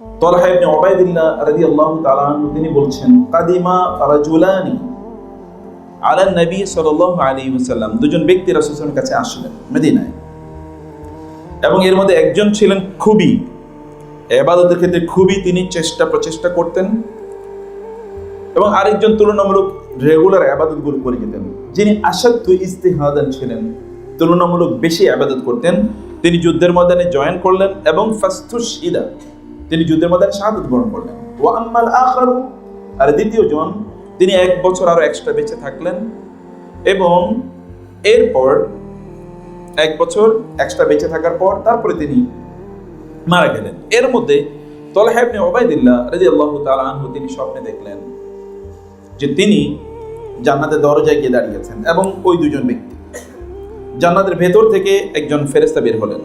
তলহা ইবনে ওবাইদুল্লাহ রাদিয়াল্লাহু তাআলা তিনি বলছেন, কাদিমা রাজুলানি আলা নবী সাল্লাল্লাহু আলাইহি ওয়াসাল্লাম। দুজন ব্যক্তি রাসূলের কাছে আসলেন মদিনায়। এবং এর মধ্যে একজন ছিলেন খুবই ক্ষেত্রে খুবই তিনি চেষ্টা প্রচেষ্টা করতেন এবং আরেকজন তুলনামূলক রেগুলার আবাদতগুলো করে যেতেন। যিনি আসাধ্য ইস্তেহাদান ছিলেন, তুলনামূলক বেশি আবাদত করতেন। তিনি যুদ্ধের ময়দানে জয়েন করলেন এবং ফাস্তুস ইদা তিনি যুদ্ধের ময়দানে শাহাদত বরণ করলেন। ও আম্মাল আখারু, আর দ্বিতীয় জন তিনি এক বছর আরও এক্সট্রা বেঁচে থাকলেন এবং এরপর এক বছর এক্সট্রা বেঁচে থাকার পর তারপরে তিনি মারা গেলেন। এর মধ্যে তলহা ইবনে ওবাইদুল্লাহ রাদিয়াল্লাহু তাআলা আনহু তিনি স্বপ্নে দেখলেন যে তিনি জান্নাতের দরজায় গিয়ে দাঁড়িয়েছেন এবং ওই দুজন ব্যক্তি জান্নাতের ভেতর থেকে একজন ফেরেস্তা বের হলেন।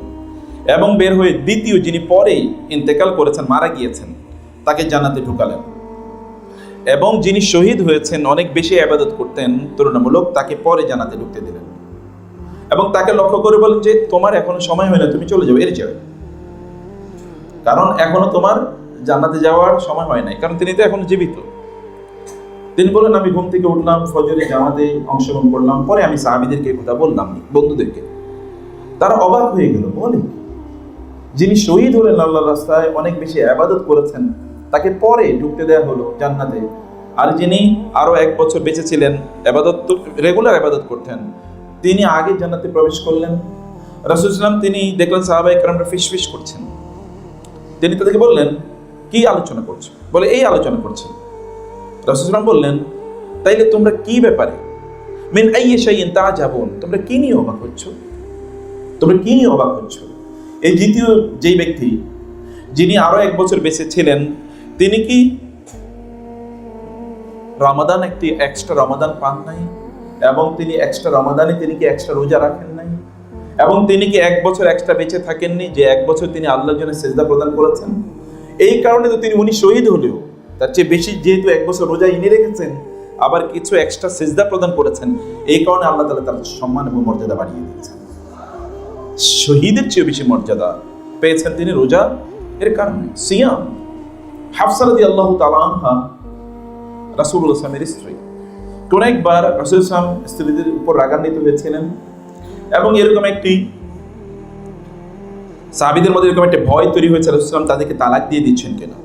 এবং বের হয়ে দ্বিতীয় যিনি পরেই ইন্তেকাল করেছেন, মারা গিয়েছেন, তাকে জান্নাতে ঢুকালেন। এবং যিনি শহীদ হয়েছেন, অনেক বেশি আবাদত করতেন, তুলনামূলক তাকে পরে জানাতে ঢুকতে দিলেন। এবং তাকে লক্ষ্য করে বলেন যে, তোমার এখনও সময় হয় না, তুমি চলে যাও, এর যাবে কারণ এখনও তোমার জান্নাতে যাওয়ার সময় হয় নাই, কারণ তিনি তো এখন জীবিত। তিনি বলেন, আমি ঘুম থেকে উঠলাম, ফজরে জামাতে অংশগ্রহণ করলাম, পরে আমি সাহাবিদেরকে কথা বললাম, বন্ধুদেরকে। তারা অবাক হয়ে গেল বলে যিনি শহীদ হলেন আল্লাহ রাস্তায় অনেক বেশি আবাদত করেছেন, তাকে পরে ঢুকতে দেওয়া হলো জান্নাতে। আর যিনি আরও এক বছর বেঁচে ছিলেন, আবাদত রেগুলার আবাদত করতেন। তিনি আগে জান্নাতে প্রবেশ করলেন। রাসুল ইসলাম তিনি দেখলেন সাহাবাই কারণরা ফিস ফিস করছেন। তিনি তাদেরকে বললেন, কি আলোচনা করছ? বলে, এই আলোচনা করছি। রাসুলাম বললেন, তাইলে তোমরা কি ব্যাপারে? মিন আইয়ে শাইইন তা যাবন তোমরা কি নিয়ে অবাক হচ্ছ? তোমরা কি নিয়ে অবাক হচ্ছ? এই দ্বিতীয় যেই ব্যক্তি, যিনি আরও এক বছর বেঁচে ছিলেন, তিনি কি রমাদান একটি এক্সট্রা রমাদান পান নাই? এবং তিনি এক্সট্রা রমাদানে তিনি কি এক্সট্রা রোজা রাখেন নাই? এবং তিনি কি এক বছর এক্সট্রা বেঁচে থাকেননি যে এক বছর তিনি আল্লাহর জন্য সেজদা প্রদান করেছেন? এই কারণে তো তিনি উনি শহীদ হলেও, তার চেয়ে বেশি যেহেতু এক বছর রোজা ইনি রেখেছেন, আবার কিছু এক্সট্রা সেজদা প্রদান করেছেন, এই কারণে আল্লাহ তালা তার সম্মান এবং মর্যাদা বাড়িয়ে দিয়েছেন। শহীদের চেয়ে বেশি মর্যাদা পেয়েছেন তিনি রোজা। এর কারণে সিয়াম। হাফসারদি আল্লাহ তালানহা রাসুল ইসলামের স্ত্রী। কোন একবার রাসুল ইসলাম স্ত্রীদের উপর রাগান্বিত হয়েছিলেন এবং এরকম একটি সাহাবিদের মধ্যে এরকম একটা ভয় তৈরি হয়েছে রাসুল ইসলাম তাদেরকে তালাক দিয়ে দিচ্ছেন কিনা?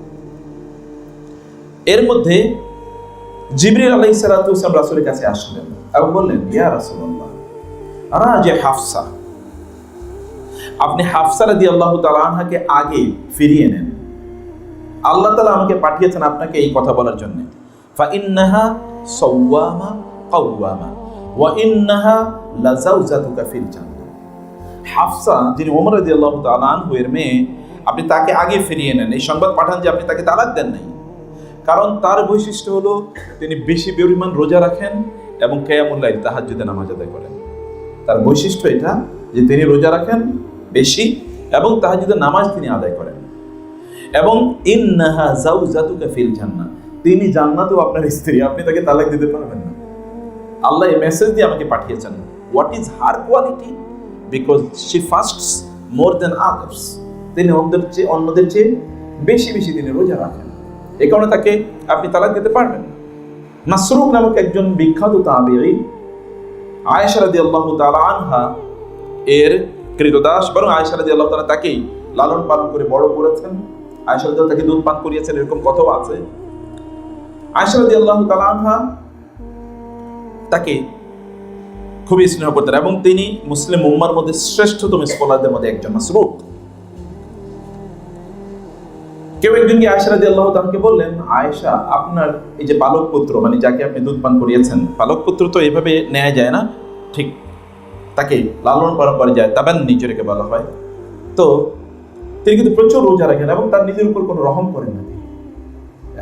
এর মধ্যে জিবরিল আলাই সালাতাম রাসুলের কাছে আসলেন এবং বললেন, ইয়া রাসুল্লাহ যে হাফসা আপনি হাফসা রাদি আল্লাহ তালাহাকে আগে ফিরিয়ে নেন। আল্লাহ তালা আমাকে পাঠিয়েছেন আপনাকে এই কথা বলার জন্য। ফা ইন্নাহা সাওয়ামা কাওয়ামা, ওয়া ইন্নাহা লাজাউজাতুকা ফিল হাফসা যিনি ওমর রাদি আল্লাহ তালাহু এর মেয়ে, আপনি তাকে আগে ফিরিয়ে নেন। এই সংবাদ পাঠান যে আপনি তাকে তালাক দেন নাই। কারণ তার বৈশিষ্ট্য হলো তিনি বেশি পরিমাণ রোজা রাখেন এবং কেয়ামুল্লাহ তাহাজ্জুদে নামাজ আদায় করেন। তার বৈশিষ্ট্য এটা যে তিনি রোজা রাখেন বেশি এবং তাহাজ্জুদের নামাজ তিনি আদায় করেন। এবং ইন্নাহা জাউজাতুকা ফিল জান্নাহ, তিনি জান্নাতেও আপনার স্ত্রী, আপনি তাকে তালাক দিতে পারবেন না। আল্লাহ এই মেসেজ দিয়ে আমাকে পাঠিয়েছেন what is her quality because she fasts more than others তিনি অন্যদের চেয়ে অন্যদের চেয়ে বেশি বেশি তিনি রোজা রাখেন। এই কারণে তাকে আপনি তালাক দিতে পারবেন নাসরুক নামক একজন বিখ্যাত তাবিঈ, আয়েশা রাদিয়াল্লাহু তাআলা আনহা, এর কৃতদাস বরং আয়েশা আল্লাহ তাআলা তাকেই লালন পালন করে বড় করেছেন। রাদিয়াল্লাহু তাকে দুধ পান করিয়েছেন, এরকম কথাও আছে। আয়েশা রাদিয়াল্লাহু তাআলা আনহা তাকে খুবই স্নেহ করতেন এবং তিনি মুসলিম উম্মার মধ্যে শ্রেষ্ঠতম স্কলারদের মধ্যে একজন মাসরুক কেউ একদিনকে আয়েশা রাজি আল্লাহ তাকে বললেন, আয়েশা, আপনার এই যে বালক পুত্র মানে যাকে আপনি দুধ পান করিয়েছেন পালক পুত্র তো এভাবে নেওয়া যায় না। ঠিক তাকে লালন পালন করে যায়, তাবেন নিজেকে বলা হয়। তো তিনি কিন্তু প্রচুর রোজা রাখেন এবং তার নিজের উপর কোনো রহম করেন না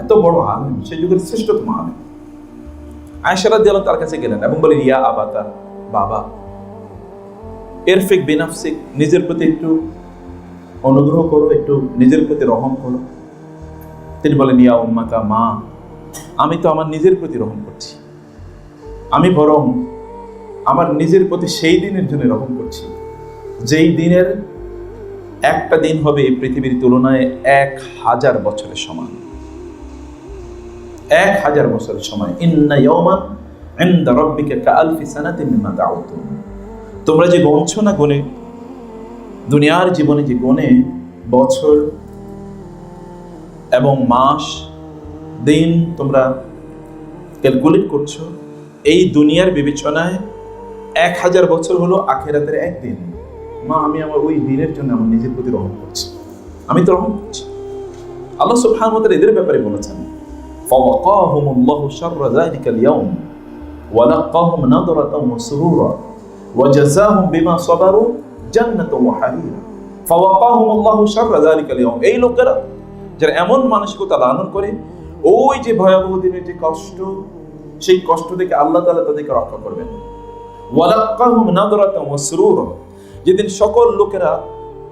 এত বড় আলেম সে যুগের শ্রেষ্ঠতম আলেম। রাজি আল্লাহ তার কাছে গেলেন এবং বলেন ইয়া আবাতা, বাবা এরফিক বিনাফসিক নিজের প্রতি একটু অনুগ্রহ করো, একটু নিজের প্রতি রহম করো। তিনি বলেন ইয়া উম্মাতা, মা, আমি তো আমার নিজের প্রতি রহম করছি। আমি বরং আমার নিজের প্রতি সেই দিনের জন্য রহম করছি। যেই দিনের একটা দিন হবে পৃথিবীর তুলনায় এক হাজার বছরের সমান। এক হাজার বছরের সময় ইন্না ইয়াওমান ইনদা রাব্বিকা কাআলফি সানাতিন মিম্মা তাউদ্দুন তোমরা যে গণছো না গনে দুনিয়ার জীবনে যে গনে বছর এবং মাস, দিন তোমরা ক্যালকুলেট করছ, এই দুনিয়ার বিবেচনায় এক হাজার বছর হলো আখেরাতের একদিন। মা, আমি আমার ওই দিনের জন্য আমার নিজের প্রতি রহম করছি। আমি তো রহম করছি। আল্লাহ সুবহানাহু ওয়া এদের ব্যাপারে বলেছেন, ফাওয়াকাহুমুল্লাহু শাররা যালিকাল ইয়াউম ওয়া লাকাহুম নাদরাতাও মাসরুরা ওয়া জাযাহুম বিমা সাবারু জান্নাতাও ওয়া হারিরা। ফাওয়াকাহুমুল্লাহু শাররা যালিকাল ইয়াউম এই লোকেরা যারা এমন মানসিকতা লালন করে, ওই যে ভয়াবহ দিনের যে কষ্ট, সেই কষ্ট থেকে আল্লাহ তাআলা তাদেরকে রক্ষা করবেন। ওয়ালাক্কাহুম নাদরাতাম ওয়া যেদিন সকল লোকেরা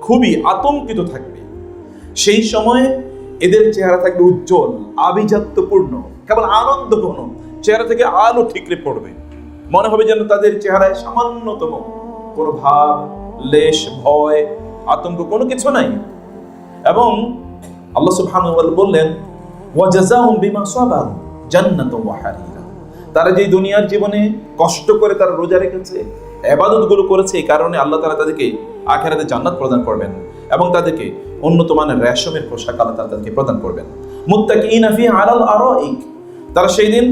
খুবই আতঙ্কিত থাকবে, সেই সময়ে এদের চেহারা থাকবে উজ্জ্বল, আভিজাত্যপূর্ণ, কেবল আনন্দ ঘন চেহারা থেকে আলো ঠিকরে পড়বে। মনে হবে যেন তাদের চেহারায় সামান্যতম কোনো ভাব, লেশ, ভয়, আতঙ্ক কোনো কিছু নাই। এবং আল্লাহ সুবহানাহু ওয়া বললেন ওয়াজাযাহুম বিমা সাবারু ওয়া তারা যে দুনিয়ার জীবনে কষ্ট করে তারা রোজা রেখেছে এবাদতগুলো করেছে, এই কারণে আল্লাহ তারা তাদেরকে আখেরাতে জান্নাত প্রদান করবেন এবং তাদেরকে উন্নত মানের রেশমের পোশাক আল্লাহ তাআলা তাদেরকে প্রদান করবেন। মুত্তাকিনা ফি আলাল আরাইক। তারা সেই দিন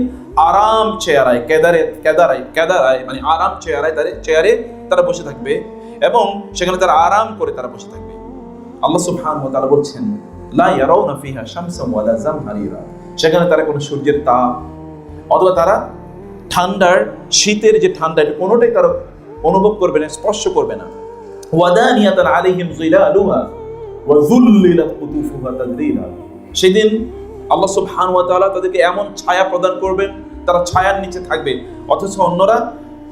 আরাম চেয়ারায়, কেদারে, কেদারায় কেদারায় মানে আরাম চেয়ারায় তাদের চেয়ারে তারা বসে থাকবে এবং সেখানে তারা আরাম করে তারা বসে থাকবে। আল্লাহ সুবহানাহু ওয়া তাআলা বলছেন, লা ইয়ারাউনা ফিহা শামসান ওয়ালা জামহারিরা। সেখানে তারা কোনো সূর্যের তাপ অথবা তারা ঠান্ডার, শীতের যে ঠান্ডা, এটা কোনোটাই তারা অনুভব করবে না, স্পর্শ করবে না। ওয়াদানিয়াতান আলাইহিম যিলালুহা ওয়া যুল্লিলাত কুতুফুহা তাদলীলা। সেদিন আল্লাহ সুবহানাহু ওয়া তাআলা তাদেরকে এমন ছায়া প্রদান করবেন, তারা ছায়ার নিচে থাকবে, অথচ অন্যরা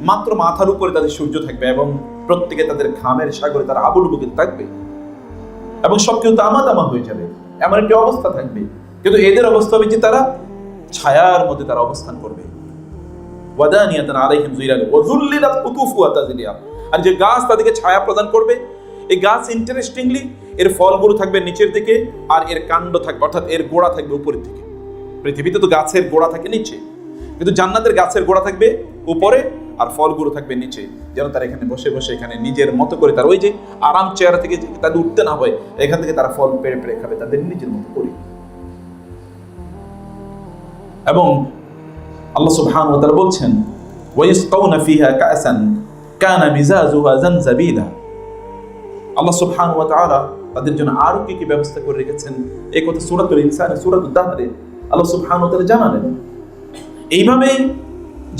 মাত্র মাথার উপরে তাদের সূর্য থাকবে এবং প্রত্যেকে তাদের ঘামের সাগরে তারা আবুল বুকে থাকবে। এবং সব কেউ তামা তামা হয়ে যাবে, এমন একটি অবস্থা থাকবে। কিন্তু এদের অবস্থা হবে যে তারা ছায়ার মধ্যে তারা অবস্থান করবে। ওয়াদানিয়াতান আলাইহিম যিলাল ওয়া যুল্লিলাত কুতুফুহা তাযলিয়া। আর যে গাছ তাদেরকে ছায়া প্রদান করবে, এই গাছ ইন্টারেস্টিংলি এর ফলগুলো থাকবে নিচের দিকে আর এর কাণ্ড থাকবে, অর্থাৎ এর গোড়া থাকবে উপরের দিকে। পৃথিবীতে তো গাছের গোড়া থাকে নিচে, কিন্তু জান্নাতের গাছের গোড়া থাকবে উপরে আর ফলগুলো থাকবে নিচে। যেন তারা এখানে বসে বসে এখানে নিজের মতো করে তার ওই যে আরাম চেয়ার থেকে তাদের উঠতে না হয়, এখান থেকে তারা ফল পেড়ে পেড়ে খাবে, তাদের নিজের মতো করে। এবং আল্লাহ সুবহানাহু ওয়া তাআলা বলছেন, ওয়াইসকাউনা ফিহা কাসান কানা মিজাজুহা জানজাবিলা। আল্লাহ সুবহানাহু ওয়া তাআলা তাদের জন্য আরও কি কি ব্যবস্থা করে রেখেছেন? এই কথা সূরাতুল ইনসান সূরাতুল দাহরে আল্লাহ সুবহানাহু ওয়া তাআলা জানালেন। এইভাবেই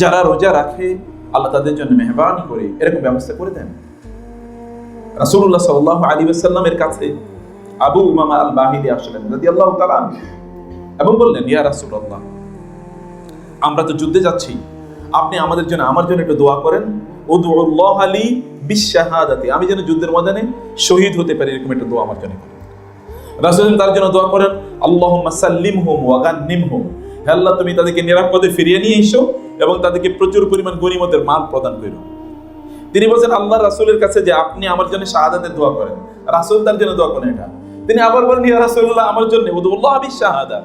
যারা রোজা রাখে, আল্লাহ তাদের জন্য মেহরবানি করে এরকম ব্যবস্থা করে দেন। রাসূলুল্লাহ সাল্লাল্লাহু আলাইহি ওয়াসাল্লামের কাছে আবু উমামা আল বাহিলি আসলেন, রাদিয়াল্লাহু তাআলা এবং বললেন, ইয়া রাসূলুল্লাহ আমরা তো যুদ্ধে যাচ্ছি। আপনি আমাদের জন্য, আমার জন্য একটু দোয়া করেন। উদুল্লাহ আলী বিশাহাদাতি আমি যেন যুদ্ধের ময়দানে শহীদ হতে পারি, এরকম একটা দোয়া আমার জন্য রাসূল তার জন্য দোয়া করেন, আল্লাহুম্মা সাল্লিমহুম ওয়া গান্নিমহুম। হে আল্লাহ, তুমি তাদেরকে নিরাপদে ফিরিয়ে নিয়ে এসো এবং তাদেরকে প্রচুর পরিমাণ গনিমতের মাল প্রদান করো। তিনি বলছেন আল্লাহ রাসূলের কাছে যে আপনি আমার জন্য শাহাদাতের দোয়া করেন। রাসূল তার জন্য দোয়া করেন এটা। তিনি আবার বলেন, ইয়া রাসূলুল্লাহ, আমার জন্য উদুল্লাহ বিশাহাদা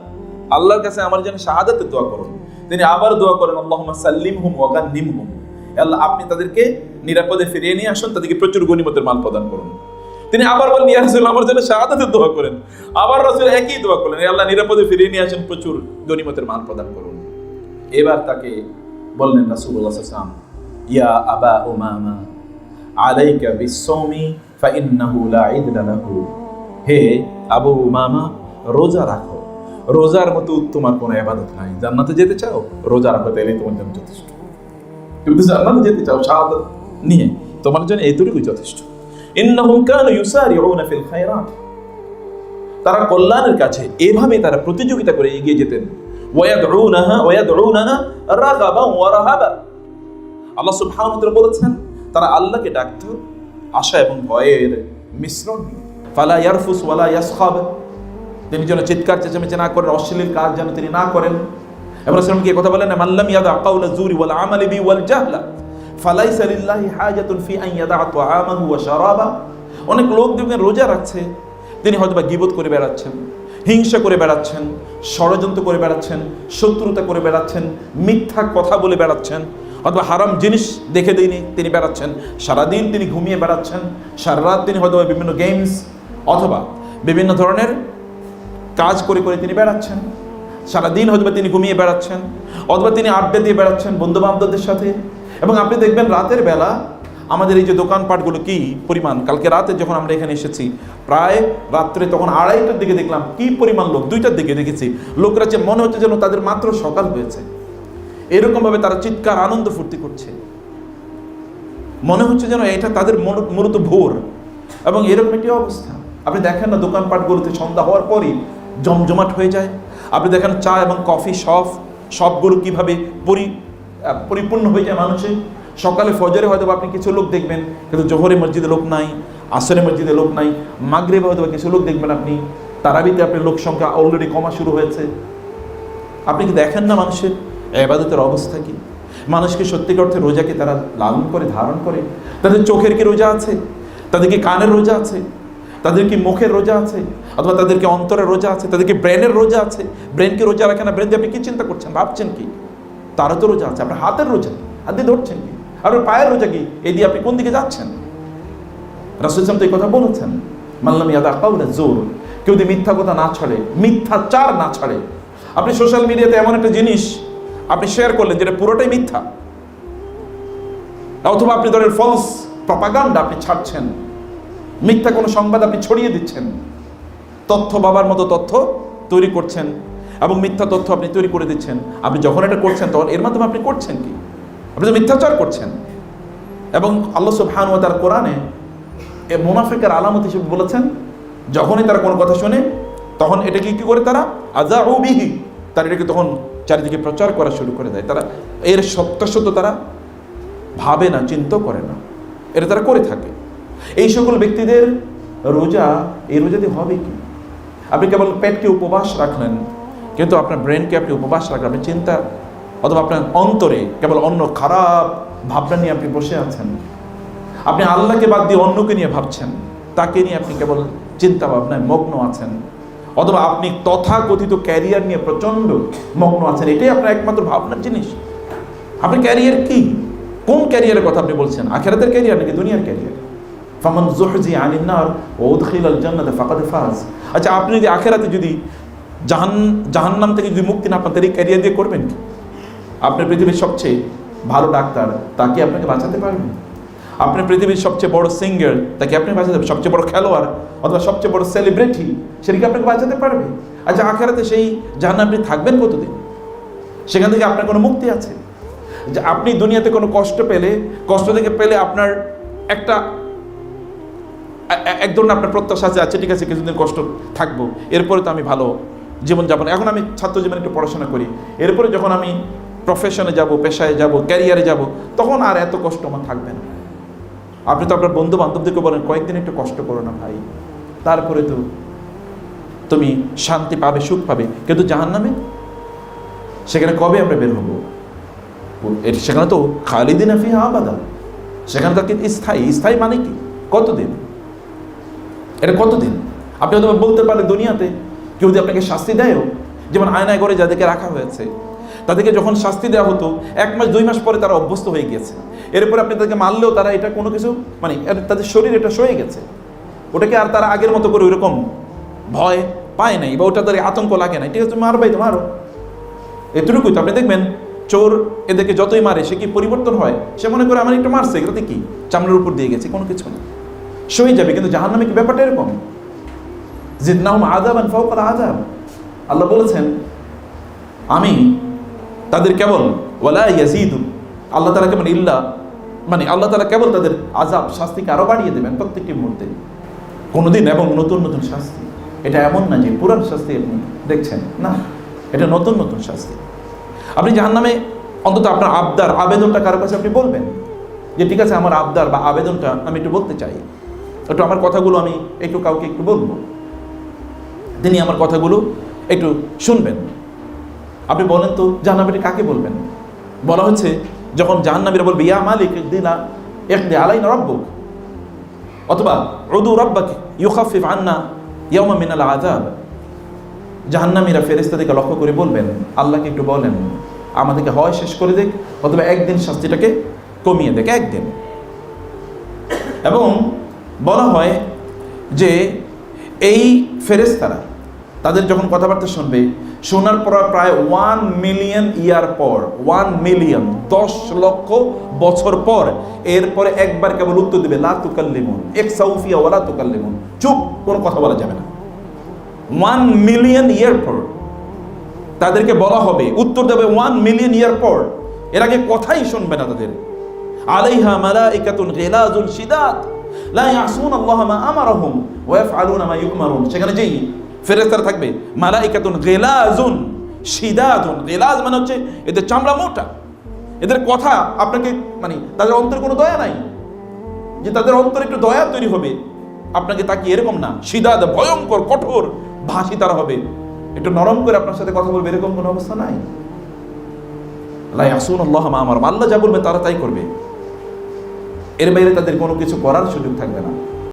আল্লাহর কাছে আমার জন্য শাহাদাতের দোয়া করুন। তিনি আবার দোয়া করেন আল্লাহ সাল্লিম হুম সাল্লিমহুম নিম হুম আল্লাহ, আপনি তাদেরকে নিরাপদে ফিরিয়ে নিয়ে আসুন, তাদেরকে প্রচুর গনিমতের মাল প্রদান করুন। তিনি আবার বলেন, ইয়া রাসূল, আমার জন্য শাহাদাতের দোয়া করেন। আবার রাসূল একই দোয়া করলেন আল্লাহ, নিরাপদে ফিরিয়ে নিয়ে আসেন, প্রচুর গনিমতের মাল প্রদান করুন। এবার তাকে বললেন রাসূলুল্লাহ সাল্লাল্লাহু ইয়া আবা উমামা, আলাইকা বিসসাওমি ফাইন্নাহু লা ইদলা লাহু। হে আবু উমামা, রোজা রাখো। রোজার মতো উত্তম আর কোনো ইবাদত নাই। জান্নাতে যেতে চাও রোজা রাখো তাহলেই তোমার জন্য যথেষ্ট। তুমি জান্নাতে যেতে চাও, শাহাদাত নিয়ে তোমার জন্য এইটুকুই যথেষ্ট। ইন্নাহুম কানু ইউসারিউনা ফিল খায়রাত। তারা কল্যাণের কাছে এভাবে তারা প্রতিযোগিতা করে এগিয়ে যেতেন। ওয়ায়াদউনাহা ওয়ায়াদউনাহা রাগাবা ওয়া রাহাবা। আল্লাহ সুবহানাহু ওয়া বলেছেন, তারা আল্লাহকে ডাকত, আশা এবং ভয়ের মিশ্রণ। ফালা ইয়ারফুস ওয়ালা ইয়াসখাব। তিনি যেন চিৎকার, চেঁচামেচি না করেন, অশ্লীল কাজ যেন তিনি না করেন। এবং রাসূল কি কথা বলেন মাল্লাম ইয়াদা কাউলা জুরি ওয়াল আমালি বি ওয়াল জাহলা, ফালাইসা লিল্লাহি হাজাতুন ফি আন ইয়াদা তাআমাহু ওয়া শারাবা। অনেক লোক দেখবেন রোজা রাখছে, তিনি হয়তো বা গিবত করে বেড়াচ্ছেন, হিংসা করে বেড়াচ্ছেন, ষড়যন্ত্র করে বেড়াচ্ছেন, শত্রুতা করে বেড়াচ্ছেন, মিথ্যা কথা বলে বেড়াচ্ছেন, অথবা হারাম জিনিস দেখে দিনই তিনি বেড়াচ্ছেন, সারাদিন তিনি ঘুমিয়ে বেড়াচ্ছেন, সারা রাত তিনি হয়তো বিভিন্ন গেমস অথবা বিভিন্ন ধরনের কাজ করে করে তিনি বেড়াচ্ছেন। সারাদিন হয়তো তিনি ঘুমিয়ে বেড়াচ্ছেন, অথবা তিনি আড্ডা দিয়ে বেড়াচ্ছেন বন্ধু বান্ধবদের সাথে। এবং আপনি দেখবেন রাতের বেলা আমাদের এই যে দোকানপাটগুলো কি পরিমাণ, কালকে রাতে যখন আমরা এখানে এসেছি, প্রায় রাত্রে তখন আড়াইটার দিকে দেখলাম কি পরিমাণ লোক, দুইটার দিকে দেখেছি। লোকরা যে মনে হচ্ছে যেন তাদের মাত্র সকাল হয়েছে। এরকমভাবে তারা চিৎকার, আনন্দ ফুর্তি করছে। মনে হচ্ছে যেন এটা তাদের মূল- মূলত ভোর। এবং এরকম একটি অবস্থা। আপনি দেখেন না দোকানপাটগুলোতে সন্ধ্যা হওয়ার পরই জমজমাট হয়ে যায়। আপনি দেখেন চা এবং কফি সব সবগুলো কীভাবে পরি পরিপূর্ণ হয়ে যায় মানুষে। সকালে ফজরে হয়তো আপনি কিছু লোক দেখবেন, কিন্তু জোহরে মসজিদে লোক নাই, আসরে মসজিদে লোক নাই, মাগরেবে হয়তো কিছু লোক দেখবেন আপনি, তারাবিতে আপনার লোক সংখ্যা অলরেডি কমা শুরু হয়েছে। আপনি কি দেখেন না মানুষের এবাদতের অবস্থা কি? মানুষকে সত্যিকার অর্থে রোজাকে তারা লালন করে, ধারণ করে। তাদের চোখের কি রোজা আছে? তাদের কি কানের রোজা আছে? তাদের কি মুখের রোজা আছে? অথবা তাদেরকে অন্তরের রোজা আছে? তাদেরকে ব্রেনের রোজা আছে? ব্রেনকে রোজা রাখে না? ব্রেন দিয়ে আপনি কি চিন্তা করছেন? ভাবছেন কি? তারও তো রোজা আছে, আপনার হাতের রোজা। হাত দিয়ে ধরছেন কি? আপনার পায়ের রোজা কি? এই দিয়ে আপনি কোন দিকে যাচ্ছেন? রাসুল ইসলাম তো এই কথা বলেছেন। মাল্লাম ইয়াদা কাউলা জোর কেউ যদি মিথ্যা কথা না ছড়ে, মিথ্যাচার না ছড়ে, আপনি সোশ্যাল মিডিয়াতে এমন একটা জিনিস আপনি শেয়ার করলেন যেটা পুরোটাই মিথ্যা। অথবা আপনি ধরেন ফলস প্রপাগান্ডা আপনি ছাড়ছেন। মিথ্যা কোনো সংবাদ আপনি ছড়িয়ে দিচ্ছেন। তথ্য বাবার মতো তথ্য তৈরি করছেন এবং মিথ্যা তথ্য আপনি তৈরি করে দিচ্ছেন। আপনি যখন এটা করছেন, তখন এর মাধ্যমে আপনি করছেন কি? আপনি তো মিথ্যাচার করছেন। এবং আল্লাহ সুবহান ও তার কোরআনে এ মুনাফিকের আলামত হিসেবে বলেছেন, যখনই তারা কোনো কথা শোনে, তখন এটাকে কি করে তারা? আজা ও বিহি। তারা এটাকে তখন চারিদিকে প্রচার করা শুরু করে দেয়। তারা এর সত্যাসত্য তারা ভাবে না, চিন্তা করে না। এটা তারা করে থাকে। এই সকল ব্যক্তিদের রোজা, এই রোজাতে হবে কি? আপনি কেবল পেটকে উপবাস রাখলেন, কিন্তু আপনার ব্রেনকে আপনি উপবাস রাখলেন, আপনি চিন্তা, অথবা আপনার অন্তরে কেবল অন্য খারাপ ভাবনা নিয়ে আপনি বসে আছেন। আপনি আল্লাহকে বাদ দিয়ে অন্যকে নিয়ে ভাবছেন, তাকে নিয়ে আপনি কেবল চিন্তা ভাবনায় মগ্ন আছেন। অথবা আপনি তথাকথিত ক্যারিয়ার নিয়ে প্রচণ্ড মগ্ন আছেন, এটাই আপনার একমাত্র ভাবনার জিনিস। আপনি ক্যারিয়ার কি? কোন ক্যারিয়ারের কথা আপনি বলছেন? আখেরাতের ক্যারিয়ার নাকি দুনিয়ার ক্যারিয়ার? ফামান জুহজি আনিন নার ও উদখিল আল জান্নাত ফাকাদ ফাজ। আচ্ছা আপনি যদি আখেরাতে যদি জাহান, জাহান্নাম থেকে যদি মুক্তি না পান, তাহলে ক্যারিয়ার দিয়ে করবেন কি? আপনি পৃথিবীর সবচেয়ে ভালো ডাক্তার, তাকে আপনাকে বাঁচাতে পারবে আপনি পৃথিবীর সবচেয়ে বড় সিঙ্গার তাকে আপনি বাঁচাতে পারবেন? সবচেয়ে বড় খেলোয়াড়, অথবা সবচেয়ে বড় সেলিব্রিটি সেটাকে আপনাকে বাঁচাতে পারবে? আচ্ছা আখেরাতে সেই জাহান্নামে আপনি থাকবেন কতদিন? সেখান থেকে আপনার কোনো মুক্তি আছে? যে আপনি দুনিয়াতে কোনো কষ্ট পেলে, কষ্ট থেকে পেলে আপনার একটা এক ধরনের আপনার প্রত্যাশা আছে আচ্ছা ঠিক আছে, কিছুদিন কষ্ট থাকব। এরপরে তো আমি ভালো জীবনযাপন। এখন আমি ছাত্র জীবনে একটু পড়াশোনা করি। এরপরে যখন আমি প্রফেশনে যাব, পেশায় যাব ক্যারিয়ারে যাব, তখন আর এত কষ্ট আমার থাকবে না। আপনি তো আপনার বন্ধু বান্ধবদেরকে বলেন, কয়েকদিন একটু কষ্ট করো না ভাই। তারপরে তো তুমি শান্তি পাবে, সুখ পাবে। কিন্তু জাহান নামে সেখানে কবে আমরা বের হব? সেখানে তো খালিদিন আফি আবাদা সেখানে তো স্থায়ী? স্থায়ী মানে কি? কতদিন? এটা কতদিন? আপনি হয়তো বলতে পারেন দুনিয়াতে, কেউ যদি আপনাকে শাস্তি দেয়ও, যেমন আয়নায় করে যাদেরকে রাখা হয়েছে, তাদেরকে যখন শাস্তি দেওয়া হতো, এক মাস, দুই মাস পরে তারা অভ্যস্ত হয়ে গিয়েছে। এরপরে আপনি তাদেরকে মারলেও তারা এটা কোনো কিছু মানে তাদের শরীর এটা সয়ে গেছে। ওটাকে আর তারা আগের মতো করে ওইরকম ভয় পায় নাই বা ওটা তাদের আতঙ্ক লাগে না ঠিক আছে, তুমি মারবাই তো, মারো। এতটুকুই তো। আপনি দেখবেন, চোর এদেরকে যতই মারে, সে কি পরিবর্তন হয়? সে মনে করে, আমার একটু মারছে, এগুলোতে কি? চামড়ার উপর দিয়ে গেছে, কোনো কিছু না। সই যাবে, কিন্তু জাহান নামে কি ব্যাপারটা এরকম? জিদনাহুম আজাবান ফাওকাল আজাব আল্লাহ বলেছেন, আমি তাদের কেবল, ওয়ালা ইয়াজিদু আল্লাহ তাআলা কেবল ইল্লা মানে আল্লাহ তাআলা কেবল তাদের আজাব শাস্তিকে আরও বাড়িয়ে দেবেন প্রত্যেকটি মুহূর্তে। কোনোদিন এবং নতুন নতুন শাস্তি। এটা এমন না যে পুরান শাস্তি আপনি দেখছেন। না, এটা নতুন নতুন শাস্তি। আপনি জাহান নামে অন্তত আপনার আবদার, আবেদনটা কারও কাছে আপনি বলবেন? যে, ঠিক আছে, আমার আবদার বা আবেদনটা আমি একটু বলতে চাই। একটু আমার কথাগুলো আমি একটু কাউকে একটু বলব। তিনি আমার কথাগুলো একটু শুনবেন। আপনি বলেন তো জাহান্নামীটি কাকে বলবেন? বলা হচ্ছে, যখন জাহান্নামীরা বলবে, ইয়া মালিক দিনা এক দে আলাই রব্বুক অথবা, উদু রব্বাকে ইউখাফিফ আন্না ইয়াউমা মিনাল আযাব জাহান্নামীরা ফেরেশতাদেরকে লক্ষ্য করে বলবেন, আল্লাহকে একটু বলেন, আমাদেরকে হয় শেষ করে দেখ, অথবা একদিন শাস্তিটাকে কমিয়ে দেখ, একদিন। এবং বলা হয় যে এই ফেরেশতারা, তাদের যখন কথাবার্তা শুনবে, শোনার পর প্রায় ওয়ান মিলিয়ন ইয়ার পর ওয়ান মিলিয়ন দশ লক্ষ বছর পর, এরপরে একবার কেবল উত্তর দেবে, লা তুকাল্লিমুন এক সাউফিয়া ওয়ালা তুকাল্লিমুন চুপ, কোনো কথা বলা যাবে না। ওয়ান মিলিয়ন ইয়ার পর, তাদেরকে বলা হবে, উত্তর দেবে ওয়ান মিলিয়ন ইয়ার পর। এর আগে কথাই শুনবে না তাদের। আলাইহা মালাইকাতুন গিলাজুন শিদাত লা ইয়াসুন আল্লাহ মা আমারহুম ওয়া ইয়াফআলুনা মা ইউমারুন। সেখানে যেই ফেরেশতারা থাকবে, মালাইকাতুন গিলাজুন শিদাতুন গিলাজ মানে হচ্ছে এদের চামড়া মোটা। এদের কথা আপনাকে মানে তাদের অন্তরে কোনো দয়া নাই। যে তাদের অন্তরে একটু দয়া তৈরি হবে, আপনাকে তাকে এরকম না। সিদাদ ভয়ঙ্কর, কঠোর ভাষী তারা হবে। একটু নরম করে আপনার সাথে কথা বলবে, এরকম কোনো অবস্থা নাই। লাই আসুন আল্লাহ মা আমার আল্লাহ যা বলবে তারা তাই করবে। এর বাইরে তাদের কোনো কিছু করার সুযোগ থাকবে না।